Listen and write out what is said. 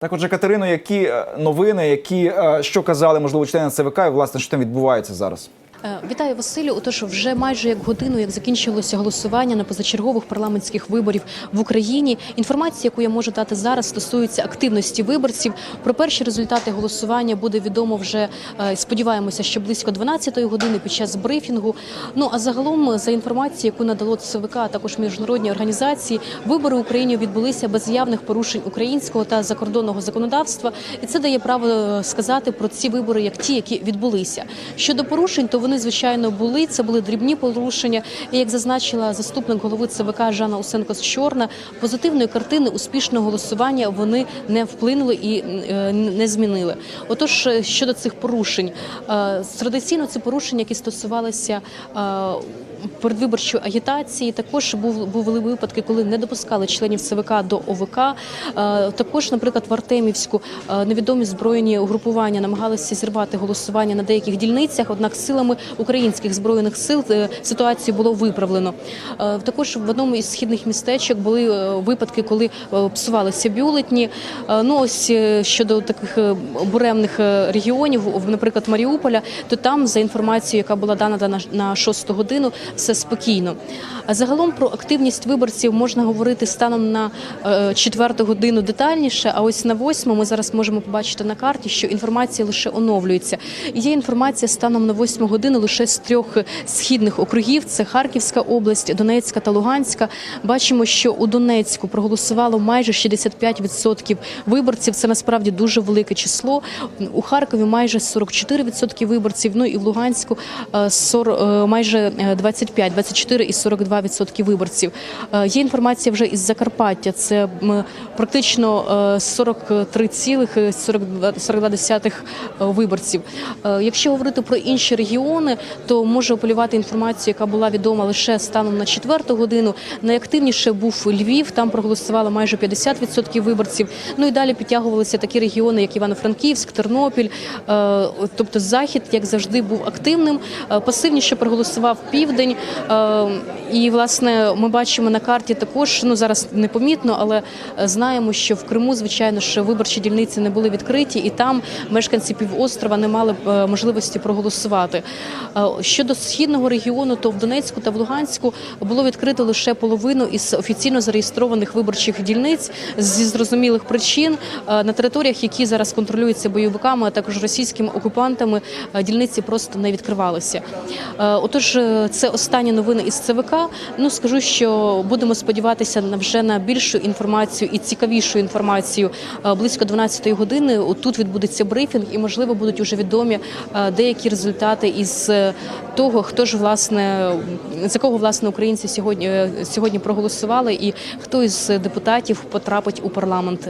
Так, отже, Катерино, які е, новини, які е, що казали, можливо, члени ЦВК, і власне що там відбувається зараз? Е, Вітаю Василю. Отож, вже майже як годину, як закінчилося голосування на позачергових парламентських виборів в Україні. Інформація, яку я можу дати зараз, стосується активності виборців. Про перші результати голосування буде відомо вже е, сподіваємося, що близько 12-ї години під час брифінгу. Ну а загалом, за інформацією, яку надало ЦВК, а також міжнародні організації, вибори в Україні відбулися без явних порушень українського та закордонного законодавства, і це дає право е, сказати про ці вибори як ті, які відбулися. Щодо порушень, то вони звичайно були. Це були дрібні порушення. І як зазначила заступник голови ЦВК Жанна Усенко Чорна, позитивної картини успішного голосування вони не вплинули і е, не змінили. Отож, е, щодо цих порушень, е, традиційно це порушення, які стосувалися. Передвиборчої агітації також були випадки, коли не допускали членів ЦВК до ОВК. Е, Також, наприклад, в Артемівську е, невідомі збройні угрупування намагалися зірвати голосування на деяких дільницях. Однак силами українських збройних сил е, ситуацію було виправлено. Також в одному із східних містечок були випадки, коли псувалися бюлетні. Ну ось щодо таких буремних регіонів, наприклад, Маріуполя, то там за інформацією, яка була дана на- на 6 годину, все спокійно. Загалом про активність виборців можна говорити станом на е, 4 годину детальніше. А ось на 8 ми зараз можемо побачити на карті, що інформація лише оновлюється. Є інформація станом на 8 годину лише з трьох східних округів: це Харківська область, Донецька та Луганська. Бачимо, що у Донецьку проголосувало майже 65% виборців. Це насправді дуже велике число. У Харкові майже 44% виборців. Ну і в Луганську е, 40, е, майже е, 25, 24 і 42% виборців. Е, Є інформація вже із Закарпаття. Це практично е, 43,42 виборців. Е, Якщо говорити про інші регіони, то можу апелювати інформацію, яка була відома лише станом на четверту годину. Найактивніше був Львів. Там проголосувало майже 50% виборців. Ну і далі підтягувалися такі регіони, як Івано-Франківськ, Тернопіль. Е, Тобто захід, як завжди, був активним. Е, Пасивніше проголосував південь. Е, І власне ми бачимо на карті також. Ну зараз непомітно, але знаємо, що в Криму, звичайно ж, виборчі дільниці не були відкриті, і там мешканці півострова не мали е, можливості проголосувати. Е, Щодо східного регіону, то в Донецьку та в Луганську було відкрито лише половину із офіційно зареєстрованих виборчих дільниць зі зрозумілих причин Е, на територіях, які зараз контролюються бойовиками, а також російськими окупантами, дільниці просто не відкривалися. Отож, це останні новини із ЦВК. Ну скажу, що будемо сподіватися на вже на більшу інформацію і цікавішу інформацію Е, близько 12-ї години. Тут відбудеться брифінг, і можливо будуть уже відомі е, деякі результати із е, того, хто ж власне за кого власне українці сьогодні сьогодні проголосували, і хто із депутатів потрапить у парламент